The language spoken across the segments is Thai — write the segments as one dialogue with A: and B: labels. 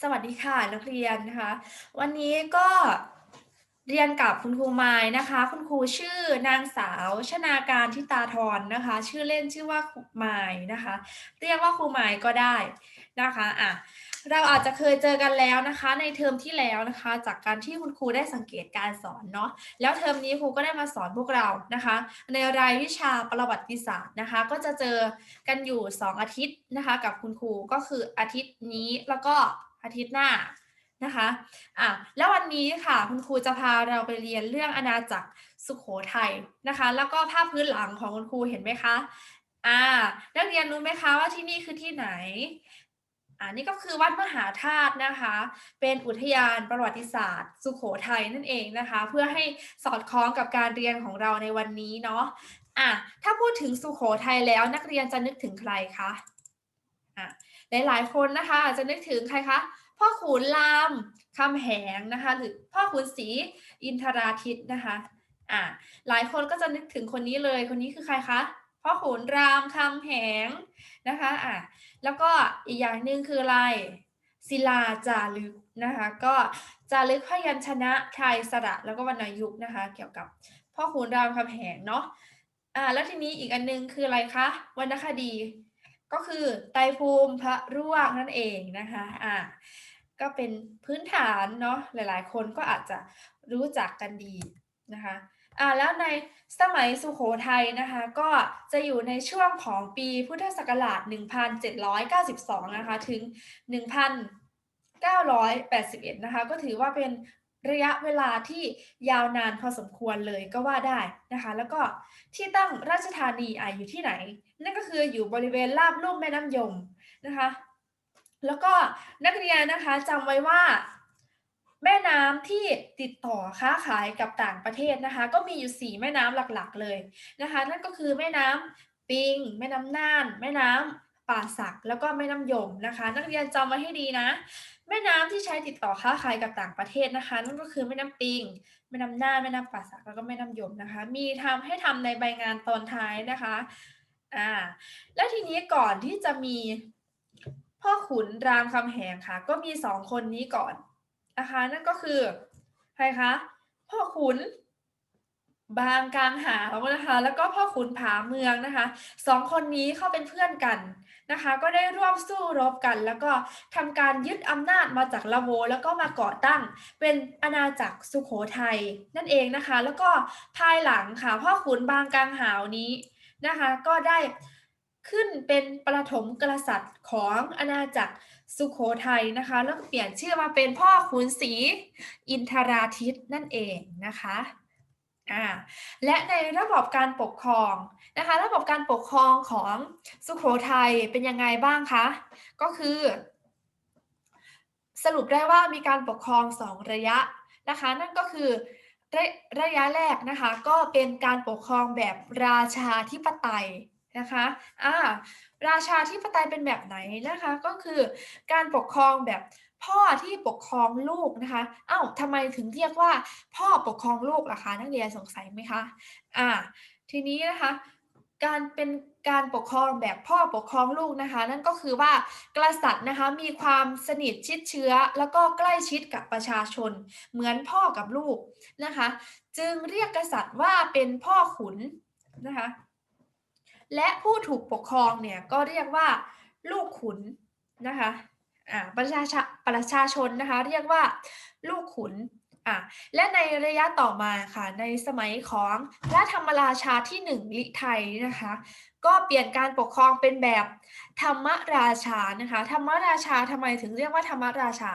A: สวัสดีค่ะนักเรียนนะคะ วันนี้ก็เรียนกับคุณครูไม้นะคะ คุณครูชื่อนางสาวชนาการทิตาธรนะคะ ชื่อเล่นชื่อว่าครูไม้นะคะ เรียกว่าครูไม้ก็ได้นะคะอะเราอาจจะเคยเจอกันแล้วนะคะ ในเทอมที่แล้วนะคะ จากการที่คุณครูได้สังเกตการสอนเนาะแล้วเทอมนี้ครูก็ได้มาสอนพวกเรานะคะ ในรายวิชาประวัติศาสตร์นะคะ ก็จะเจอกันอยู่ 2 อาทิตย์นะคะ กับคุณครูก็คืออาทิตย์นี้แล้วก็ อาทิตย์หน้านะคะอะแล้ววันนี้ค่ะคุณครูจะพาเราไปเรียนเรื่องอาณาจักรสุขโขทัยนะคะ แล้วก็ภาพพื้นหลังของคุณครูเห็นไหมคะอ่านักเรียนรู้ไหมคะว่าที่นี่คือที่ไหนอ่านี่ก็คือวัดมหาธาตุนะคะ เป็นอุทยานประวัติศาสตร์ สุขโขทัยนั่นเองนะคะ เพื่อให้สอดคล้องกับการเรียนของเราในวันนี้เนาะอะถ้าพูดถึงสุขโขทัยแล้วนักเรียนจะนึกถึงใครคะอะ หลายๆ คนนะคะอาจจะนึกถึงใครคะพ่อขุนรามคำแหงนะคะ หรือพ่อขุนศรีอินทราทิตนะคะอะหลายคนก็จะนึกถึงคนนี้เลยคนนี้คือใครคะพ่อขุนรามคำแหงนะคะอะแล้วก็อีกอย่างหนึ่งคืออะไรศิลาจารึกนะคะก็จารึกพยัญชนะไทยสระแล้วก็วรรณยุกต์นะคะ เกี่ยวกับพ่อขุนรามคำแหงเนาะอ่าแล้วทีนี้อีกอันนึงคืออะไรคะวรรณคดี ก็คือไตรภูมิพระร่วงนั่นเองนะคะอ่าก็เป็นพื้นฐานเนาะหลายๆ คนก็อาจจะรู้จักกันดีนะคะอ่าแล้วในสมัยสุโขทัยนะคะ ก็จะอยู่ในช่วงของปีพุทธศักราช 1792 นะคะ ถึง 1981 นะคะ ก็ถือว่าเป็น ระยะเวลาที่ยาวนานพอสมควรเลยก็ว่าได้นะคะ แล้วก็ที่ตั้งราชธานีอะอยู่ที่ไหน นั่นก็คืออยู่บริเวณลาบลุ่มแม่น้ำยมนะคะ แล้วก็นักเรียนนะคะจำไว้ว่าแม่น้ำที่ติดต่อค้าขายกับต่างประเทศนะคะ ก็มีอยู่ 4 แม่น้ำหลักๆเลยนะคะ นั่นก็คือแม่น้ำปิง แม่น้ำน่าน แม่น้ำ ป่าสักแล้วก็แม่น้ำยมนะคะ นักเรียนจำไว้ให้ดีนะ แม่น้ำที่ใช้ติดต่อค้าขายกับต่างประเทศนะคะ นั่นก็คือแม่น้ำปิงแม่น้ำน่านแม่น้ำป่าสักแล้วก็แม่น้ำยมนะคะ มีทำให้ทำในใบงานตอนท้ายนะคะอ่าแล้วทีนี้ก่อนที่จะมีพ่อขุนรามคำแหงค่ะ ก็มีสองคนนี้ก่อนนะคะ นั่นก็คือใครคะพ่อขุนบางกลางหาวนะคะ แล้วก็พ่อขุนผาเมืองนะคะสองคนนี้เข้าเป็นเพื่อนกัน นะคะ ก็ได้ร่วมสู้รบกัน แล้วก็ทำการยึดอำนาจมาจากละโว แล้วก็มาก่อตั้งเป็นอาณาจักรสุโขทัยนั่นเองนะคะ แล้วก็ภายหลังค่ะพ่อขุนบางกลางหาวนี้นะคะ ก็ได้ขึ้นเป็นประถมกษัตริย์ของอาณาจักรสุโขทัยนะคะ แล้วก็เปลี่ยนชื่อมาเป็นพ่อขุนศรีอินทราทิตนั่นเองนะคะ อ่าและในระบบการปกครองนะคะ ระบบการปกครองของสุโขทัยเป็นยังไงบ้างคะ ก็คือ สรุปได้ว่ามีการปกครองสองระยะนะคะ นั่นก็คือระระยะแรกนะคะ ก็เป็นการปกครองแบบราชาธิปไตยนะคะอ่าราชาธิปไตยเป็นแบบไหนนะคะ ก็คือการปกครองแบบ พ่อที่ปกครองลูกนะคะ เอ้าทำไมถึงเรียกว่า พ่อปกครองลูกล่ะคะ นักเรียนสงสัยไหมคะ อ่า ทีนี้นะคะ การเป็นการปกครองแบบพ่อปกครองลูกนะคะ นั่นก็คือว่ากษัตริย์นะคะมีความสนิทชิดเชื้อ แล้วก็ใกล้ชิดกับประชาชน เหมือนพ่อกับลูกนะคะ จึงเรียกกษัตริย์ว่าเป็นพ่อขุนนะคะ และผู้ถูกปกครองเนี่ยก็เรียกว่าลูกขุนนะคะ ประชาชประชาชนนะคะเรียกว่าลูกขุนอ่าและในระยะต่อมาค่ะในสมัยของพระธรรมราชาที่หนึ่งลิไทยนะคะก็เปลี่ยนการปกครองเป็นแบบธรรมราชานะคะธรรมราชาทำไมถึงเรียกว่าธรรมราชา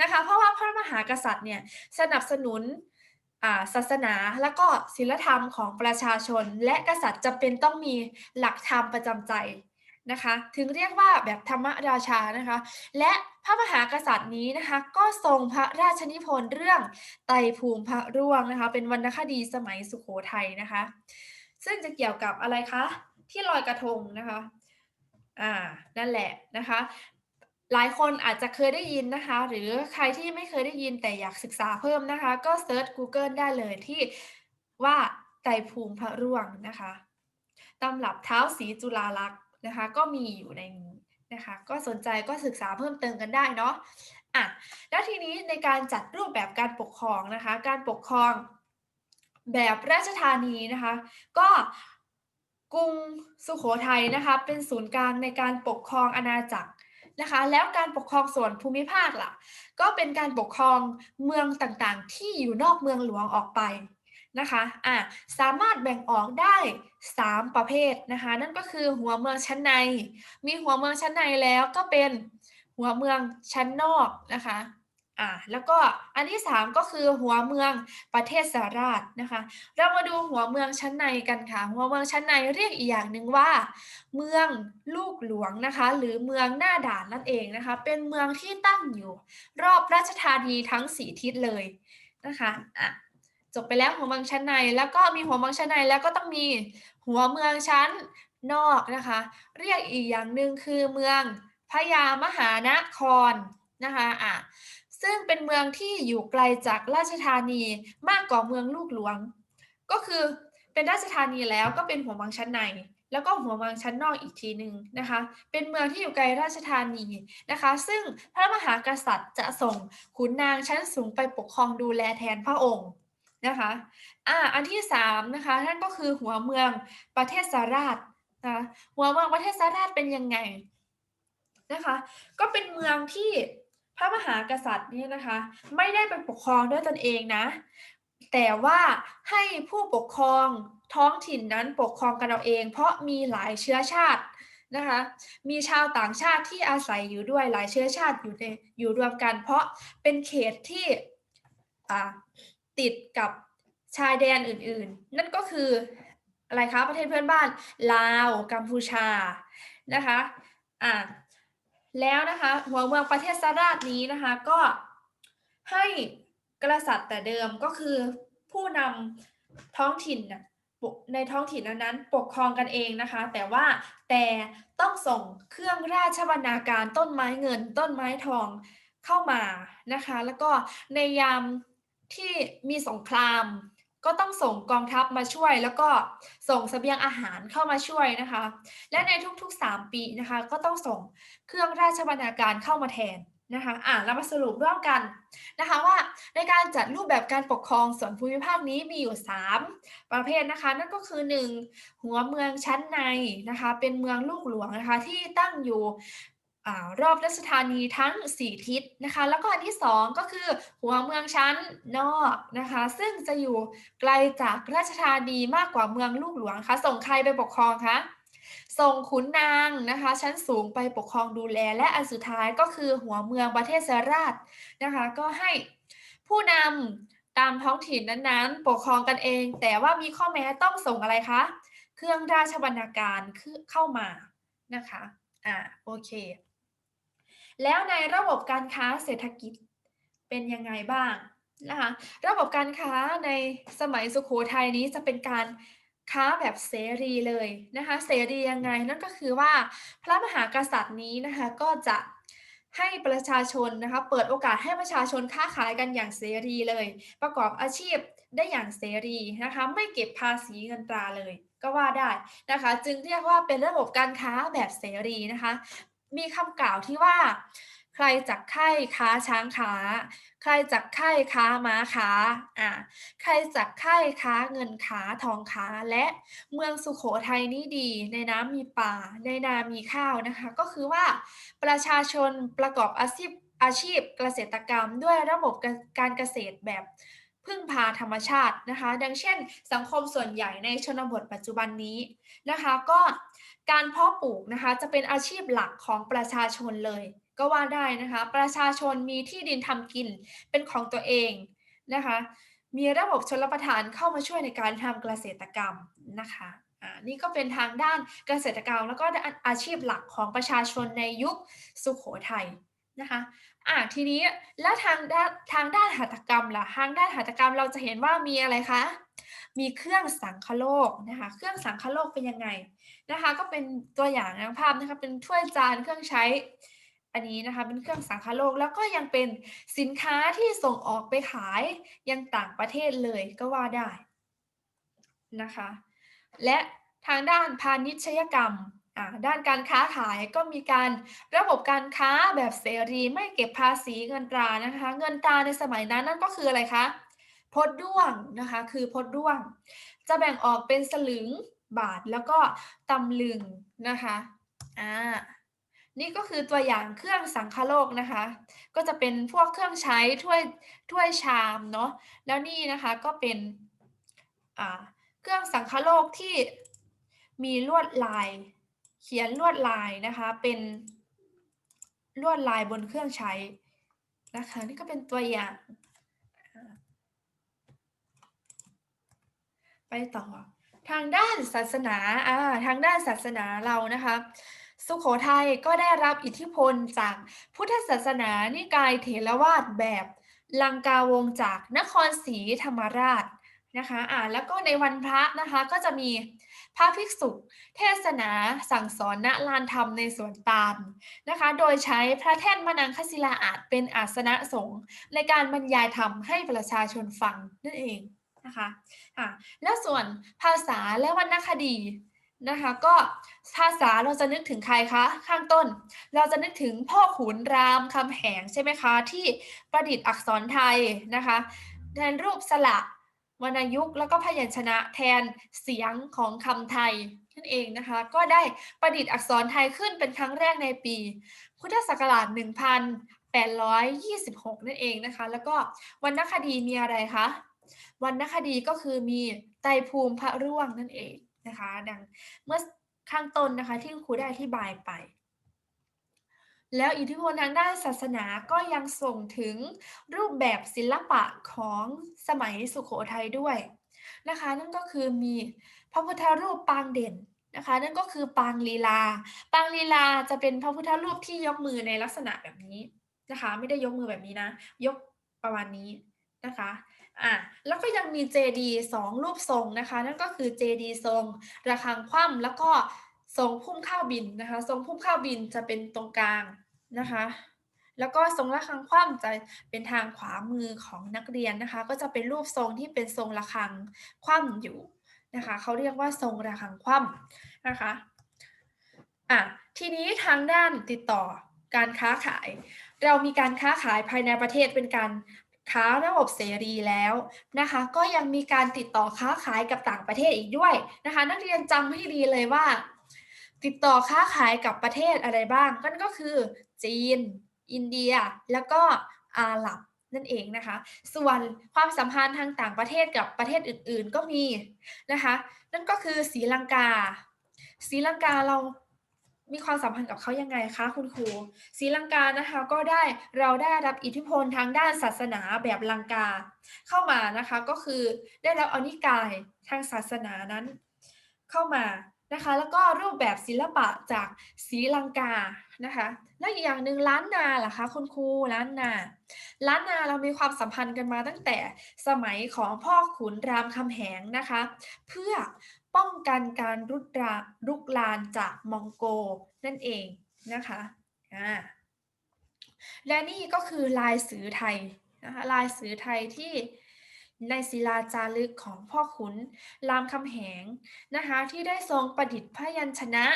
A: นะคะเพราะว่าพระมหากษัตริย์เนี่ยสนับสนุนศาสนาและก็ศีลธรรมของประชาชน และกษัตริย์จะเป็นต้องมีหลักธรรมประจำใจ นะคะ ถึงเรียกว่าแบบธรรมราชานะคะ และพระมหากษัตริย์นี้นะคะ ก็ทรงพระราชนิพนธ์เรื่องไตภูมิพระร่วงนะคะ เป็นวรรณคดีสมัยสุโขทัยนะคะ ซึ่งจะเกี่ยวกับอะไรคะ ที่ลอยกระทงนะคะ อ่า นั่นแหละนะคะ หลายคนอาจจะเคยได้ยินนะคะ หรือใครที่ไม่เคยได้ยินแต่อยากศึกษาเพิ่มนะคะ ก็เซิร์ช Google ได้เลยที่ว่าไตภูมิพระร่วงนะคะตำรับเท้าสีจุฬาลักษณ์ นะคะก็มีอยู่ในนี้นะคะก็สนใจก็ศึกษาเพิ่มเติมกันได้เนาะอะแล้วทีนี้ในการจัดรูปแบบการปกครองนะคะ การปกครองแบบราชธานีนะคะ ก็กรุงสุโขทัยนะคะ เป็นศูนย์กลางในการปกครองอาณาจักรนะคะ แล้วการปกครองส่วนภูมิภาคล่ะ ก็เป็นการปกครองเมืองต่างๆ ที่อยู่นอกเมืองหลวงออกไป นะคะอะสามารถแบ่งออกได้ 3 ประเภทนะคะ นั่นก็คือหัวเมืองชั้นใน มีหัวเมืองชั้นในแล้วก็เป็นหัวเมืองชั้นนอกนะคะอ่าแล้วก็อันที่ 3 ก็คือหัวเมืองประเทศสาราชนะคะ เรามาดูหัวเมืองชั้นในกันค่ะ หัวเมืองชั้นในเรียกอีกอย่างหนึ่งว่า เมืองลูกหลวงนะคะ หรือเมืองหน้าด่านนั่นเองนะคะ เป็นเมืองที่ตั้งอยู่ รอบราชธานีทั้งสี่ทิศเลยนะคะอะ จบไปแล้วหัวเมืองชั้นใน แล้วก็มีหัวเมืองชั้นในแล้วก็ต้องมีหัวเมืองชั้นนอกนะคะ เรียกอีกอย่างหนึ่งคือเมืองพญามหานครนะคะอะซึ่งเป็นเมืองที่อยู่ไกลจากราชธานีมากกว่าเมืองลูกหลวง ก็คือเป็นราชธานีแล้วก็เป็นหัวเมืองชั้นใน แล้วก็หัวเมืองชั้นนอกอีกทีหนึ่งนะคะ เป็นเมืองที่อยู่ไกลราชธานีนะคะ ซึ่งพระมหากษัตริย์จะส่งขุนนางชั้นสูงไปปกครองดูแลแทนพระองค์ นะคะอ่าอันที่สามนะคะนั่นก็คือหัวเมืองประเทศสาราชนะหัวเมืองประเทศสาราชเป็นยังไงนะคะก็เป็นเมืองที่พระมหากษัตริย์นี่นะคะ ไม่ได้ไปปกครองด้วยตนเองนะ แต่ว่าให้ผู้ปกครองท้องถิ่นนั้นปกครองกันเอาเอง เพราะมีหลายเชื้อชาตินะคะมีชาวต่างชาติที่อาศัยอยู่ด้วยหลายเชื้อชาติอยู่ในอยู่รวมกัน เพราะเป็นเขตที่อ่า ติดกับชายแดนอื่นๆ นั่นก็คืออะไรคะประเทศเพื่อนบ้านลาวกัมพูชานะคะอ่าแล้วนะคะหัวเมืองประเทศสาราชนี้นะคะก็ให้กษัตริย์แต่เดิมก็คือผู้นำท้องถิ่นในท้องถิ่นนั้นปกครองกันเองนะคะ แต่ว่าแต่ต้องส่งเครื่องราชบรรณาการต้นไม้เงิน ต้นไม้ทองเข้ามานะคะ แล้วก็ในยาม ที่มีสงครามก็ต้องส่งกองทัพมาช่วย แล้วก็ส่งสเสบียงอาหารเข้ามาช่วยนะคะ และในทุกๆ 3 ปีนะคะ ก็ต้องส่งเครื่องราชบรรณาการเข้ามาแทนนะคะอ่าเรามาสรุปร่วมกันนะคะว่าในการจัดรูปแบบการปกครองส่วนภูมิภาคนี้มีอยู่ 3 ประเภทนะคะ นั่นก็คือ 1. หัวเมืองชั้นในนะคะ เป็นเมืองลูกหลวงนะคะที่ตั้งอยู่ รอบราชธานีทั้ง 4 ทิศนะคะ แล้วก็อันที่ 2 ก็คือหัวเมืองชั้นนอกนะคะ ซึ่งจะอยู่ไกลจากราชธานีมากกว่าเมืองลูกหลวงคะส่งใครไปปกครองคะส่งขุนนางนะคะ ชั้นสูงไปปกครองดูแล และอันสุดท้ายก็คือหัวเมืองประเทศสราชนะคะ ก็ให้ผู้นำตามท้องถิ่นนั้นๆ ปกครองกันเอง แต่ว่ามีข้อแม้ต้องส่งอะไรคะเครื่องราชบรรณาการเข้ามานะคะอ่าโอเค แล้วในระบบการค้าเศรษฐกิจเป็นยังไงบ้างนะคะ ระบบการค้าในสมัยสุขโขทัยนี้จะเป็นการค้าแบบเสรีเลยนะคะ เสรียังไงนั่นก็คือว่าพระมหากษัตริย์นี้นะคะก็จะให้ประชาชนนะคะเปิดโอกาสให้ประชาชนค้าขายกันอย่างเสรีเลย ประกอบอาชีพได้อย่างเสรีนะคะไม่เก็บภาษีเงินตราเลยก็ว่าได้นะคะ จึงเรียกว่าเป็นระบบการค้าแบบเสรีนะคะ มีคำกล่าวที่ว่า ใครจักไข่ค้าช้างขาใครจักไข่ค้าม้าขาอ่าใครจักไข่ค้าเงินขาทองขาและเมืองสุขโขทัยนี่ดี ในน้ำมีป่า ในนามีข้าวนะคะ ก็คือว่าประชาชนประกอบอาชีพอาชีพเกษตรกรรม ด้วยระบบการเกษตรแบบพึ่งพาธรรมชาตินะคะ ดังเช่น สังคมส่วนใหญ่ในชนบทปัจจุบันนี้นะคะ ก็ การเพาะปลูกนะคะจะเป็นอาชีพหลักของประชาชนเลย ก็ว่าได้นะคะ ประชาชนมีที่ดินทำกินเป็นของตัวเองนะคะ มีระบบชนรับประทานเข้ามาช่วยในการทำเกษตรกรรมนะคะอ่านี่ก็เป็นทางด้านเกษตรกรรม แล้วก็อาชีพหลักของประชาชนในยุคสุขโขทัยนะคะ อะทีนี้แล้วทางด้านทางด้านหัตถกรรมล่ะทางด้านหัตถกรรมเราจะเห็นว่ามีอะไรคะมีเครื่องสังคโลกนะคะ เครื่องสังคโลกเป็นยังไงนะคะ ก็เป็นตัวอย่างนะภาพนะคะเป็นถ้วยจานเครื่องใช้ อันนี้นะคะเป็นเครื่องสังคโลกแล้วก็ยังเป็นสินค้าที่ส่งออกไปขายยังต่างประเทศเลยก็ว่าได้นะคะ และทางด้านพาณิชยกรรม ด้านการค้าขายก็มีการระบบการค้าแบบเสรีไม่เก็บภาษีเงินตรานะคะ เงินตราในสมัยนั้นนั่นก็คืออะไรคะพดด้วงนะคะ คือพดด้วง จะแบ่งออกเป็นสลึงบาทแล้วก็ตำลึงนะคะอ่านี่ก็คือตัวอย่างเครื่องสังคโลกนะคะ ก็จะเป็นพวกเครื่องใช้ถ้วยถ้วยชามเนาะแล้วนี่นะคะก็เป็นอ่าเครื่องสังคโลกที่มีลวดลาย เขียนลวดลายนะคะเป็นลวดลายบนเครื่องใช้นะคะนี่ก็เป็นตัวอย่าง ไปต่อ ทางด้านศาสนาอ่าทางด้านศาสนาเรานะคะสุขโขทัยก็ได้รับอิทธิพลจากพุทธศาสนานิกายเถรวาทแบบลังกาวงจากนครศรีธรรมราชนะคะอ่าแล้วก็ในวันพระนะคะก็จะมี ระภิกษุ เทศนาสั่งสอนณลานธรรมในสวนตาลนะคะ โดยใช้พระแท่นมนังคศิลาอาจเป็นอาสนะสงฆ์ในการบรรยายธรรมให้ประชาชนฟังนั่นเองนะคะอะแล้วส่วนภาษาและวรรณคดีนะคะก็ภาษาเราจะนึกถึงใครคะข้างต้น เราจะนึกถึงพ่อขุนรามคำแหงใช่ไหมคะ ที่ประดิษฐ์อักษรไทยนะคะแทนรูปสระ วรรณยุกต์แล้วก็พยัญชนะแทนเสียงของคำไทยนั่นเองนะคะ ก็ได้ประดิษฐ์อักษรไทยขึ้นเป็นครั้งแรกในปี พุทธศักราช 1826 นั่นเองนะคะ แล้วก็วรรณคดีมีอะไรคะวรรณคดีก็คือมีไตรภูมิพระร่วงนั่นเองนะคะ ดังเมื่อข้างต้นนะคะที่ครูได้อธิบายไป แล้วอิทธิพลทางด้านศาสนาก็ยังส่งถึงรูปแบบศิลปะของสมัยสุขโขทัยด้วยนะคะ นั่นก็คือมีพระพุทธรูปปางเด่นนะคะ นั่นก็คือปางลีลา ปางลีลาจะเป็นพระพุทธรูปที่ยกมือในลักษณะแบบนี้นะคะ ไม่ได้ยกมือแบบนี้นะ ยกประมาณนี้นะคะอะแล้วก็ยังมีเจดีสองรูปทรงนะคะ นั่นก็คือเจดีทรงระฆังคว่ำแล้วก็ ทรงพุ่มข้าวบินนะคะ ทรงพุ่มข้าวบินจะเป็นตรงกลางนะคะ แล้วก็ทรงระฆังคว่ำจะเป็นทางขวามือของนักเรียนนะคะ ก็จะเป็นรูปทรงที่เป็นทรงระฆังคว่ำอยู่นะคะเขาเรียกว่าทรงระฆังคว่ำนะคะอะทีนี้ทางด้านติดต่อการค้าขาย เรามีการค้าขายภายในประเทศเป็นการค้าระบบเสรีแล้วนะคะ ก็ยังมีการติดต่อค้าขายกับต่างประเทศอีกด้วยนะคะ นักเรียนจำให้ดีเลยว่า ติดต่อค้าขายกับประเทศอะไรบ้างนั่นก็คือจีน อินเดีย แล้วก็อาหรับนั่นเองนะคะ ส่วนความสัมพันธ์ทางต่างประเทศกับประเทศอื่น ๆ ก็มีนะคะ นั่นก็คือศรีลังกาศรีลังกาเรามีความสัมพันธ์กับเขายังไงคะคุณครูศรีลังกานะคะก็ได้เราได้รับอิทธิพลทางด้านศาสนาแบบลังกา เข้ามานะคะก็คือได้รับอนิกายทางศาสนานั้น เข้ามา นะคะ แล้วก็รูปแบบศิลปะจากศรีลังกานะคะและอีกอย่างหนึ่งล้านนาล่ะคะคุณครูล้านนา ล้านนาเรามีความสัมพันธ์กันมาตั้งแต่สมัยของพ่อขุนรามคำแหงนะคะ เพื่อป้องกันการรุกรานรุกลานจากมองโกนั่นเองนะคะอ่าและนี่ก็คือลายสือไทยนะคะลายสือไทยที่ ในศิลาจารึกของพ่อขุนรามคำแหงนะคะที่ได้ทรงประดิษฐ์พยัญชนะ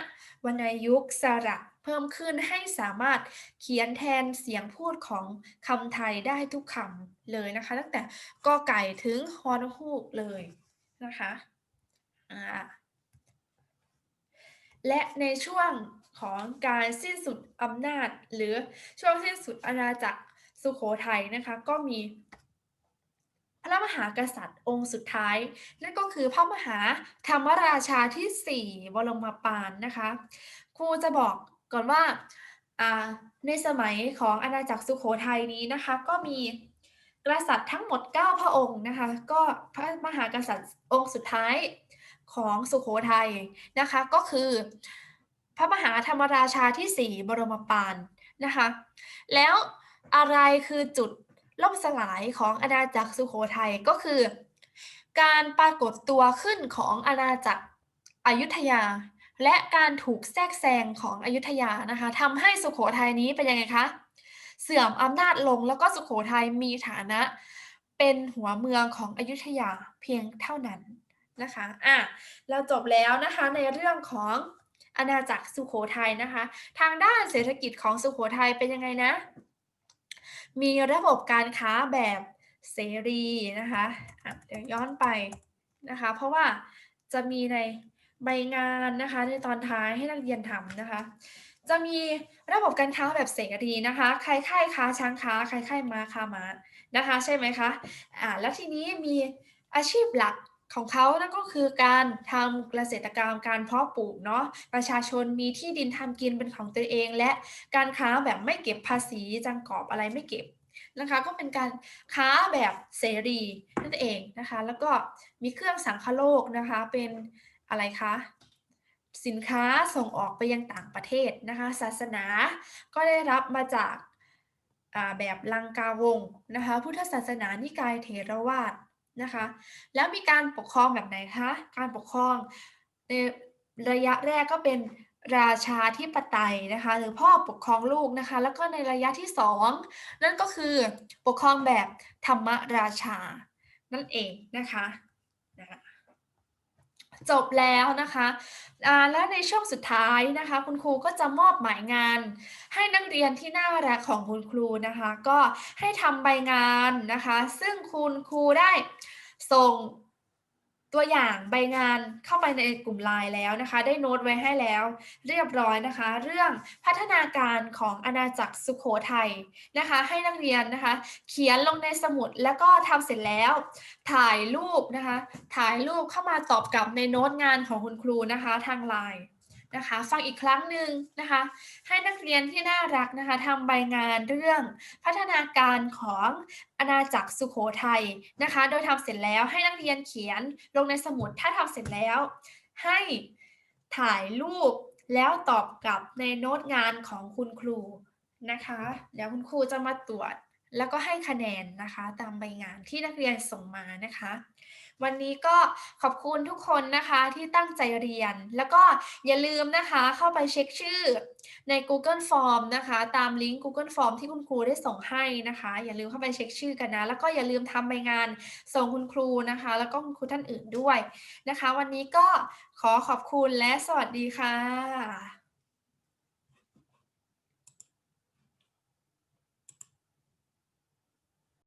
A: วรรณยุกต์สระเพิ่มขึ้นให้สามารถเขียนแทนเสียงพูดของคำไทยได้ทุกคำเลยนะคะ ตั้งแต่กอไก่ถึงฮอนฮูกเลยนะคะและในช่วงของการสิ้นสุดอำนาจ หรือช่วงสิ้นสุดอาณาจักรสุโขทัยนะคะ ก็มี พระมหากษัตริย์องค์สุดท้าย นั่นก็คือพระมหาธรรมราชาที่4บรมปานนะคะ ครูจะบอกก่อนว่าในสมัยของอาณาจักรสุโขทัยนี้นะคะ ก็มีกษัตริย์ทั้งหมด 9 พระองค์นะคะ ก็พระมหากษัตริย์องค์สุดท้ายของสุโขทัยนะคะ ก็คือ พระมหาธรรมราชาที่ 4 บรมปานนะคะ แล้วอะไรคือจุด ล่มสลายของอาณาจักรสุโขทัยก็คือ การปรากฏตัวขึ้นของอาณาจักรอยุธยา และการถูกแทรกแซงของอยุธยานะคะทำให้สุโขทัยนี้เป็นยังไงคะเสื่อมอำนาจลงแล้วก็สุโขทัยมีฐานะ เป็นหัวเมืองของอยุธยาเพียงเท่านั้นนะคะอะเราจบแล้วนะคะในเรื่องของอาณาจักรสุโขทัยนะคะ ทางด้านเศรษฐกิจของสุโขทัยเป็นยังไงนะ มีระบบการค้าแบบเสรีนะคะะเดี๋ยวย้อนไปนะคะ เพราะว่าจะมีในใบงานนะคะในตอนท้ายให้นักเรียนทำนะคะ จะมีระบบการค้าแบบเสรีนะคะ ใครค่ายค้าช้างค้า ใครค่ายม้าค้าม้านะคะ ใช่ไหมคะอ่าแล้วทีนี้มีอาชีพหลัก ของเขานั่นก็คือการทำเกษตรกรรมการเพาะปลูกเนาะประชาชนมีที่ดินทำกินเป็นของตัวเอง และการค้าแบบไม่เก็บภาษีจังกอบอะไรไม่เก็บนะคะก็เป็นการค้าแบบเสรีนั่นเองนะคะแล้วก็มีเครื่องสังคโลกนะคะเป็นอะไรคะสินค้าส่งออกไปยังต่างประเทศนะคะศาสนาก็ได้รับมาจากแบบลังกาวงศ์นะคะพุทธศาสนานิกายเถรวาท นะคะ แล้วมีการปกครองแบบไหนคะ การปกครองในระยะแรกก็เป็นราชาธิปไตยนะคะ หรือพ่อปกครองลูกนะคะ แล้วก็ในระยะที่สองนั่นก็คือปกครองแบบธรรมราชานั่นเองนะคะนะคะ จบแล้วนะคะและในช่วงสุดท้ายนะคะ คุณครูก็จะมอบหมายงาน ให้นักเรียนที่น่ารักของคุณครูนะคะ ก็ให้ทำใบงานนะคะ ซึ่งคุณครูได้ส่ง ตัวอย่างใบงานเข้าไปในกลุ่มไลน์แล้วนะคะ ได้โน้ตไว้ให้แล้ว เรียบร้อยนะคะ เรื่องพัฒนาการของอาณาจักรสุโขทัยนะคะ ให้นักเรียนนะคะ เขียนลงในสมุดแล้วก็ทำเสร็จแล้ว ถ่ายรูปนะคะ ถ่ายรูปเข้ามาตอบกลับในโน้ตงานของคุณครูนะคะทางไลน์ นะคะ ฟังอีกครั้งหนึ่งนะคะ ให้นักเรียนที่น่ารักนะคะทำใบงานเรื่องพัฒนาการของอาณาจักรสุโขทัยนะคะ โดยทำเสร็จแล้วให้นักเรียนเขียนลงในสมุดถ้าทำเสร็จแล้ว ให้ถ่ายรูปแล้วตอบกลับในโน้ตงานของคุณครูนะคะ เดี๋ยวคุณครูจะมาตรวจ แล้วก็ให้คะแนนนะคะตามใบงานที่นักเรียนส่งมานะคะ วันนี้ก็ขอบคุณทุกคนนะคะที่ตั้งใจเรียน แล้วก็อย่าลืมนะคะเข้าไปเช็คชื่อใน Google Form นะคะ ตามลิงก์ Google Form ที่คุณครูได้ส่งให้นะคะ อย่าลืมเข้าไปเช็คชื่อกันนะ แล้วก็อย่าลืมทำใบงานส่งคุณครูนะคะ แล้วก็คุณครูท่านอื่นด้วยนะคะ วันนี้ก็ขอขอบคุณและสวัสดีค่ะ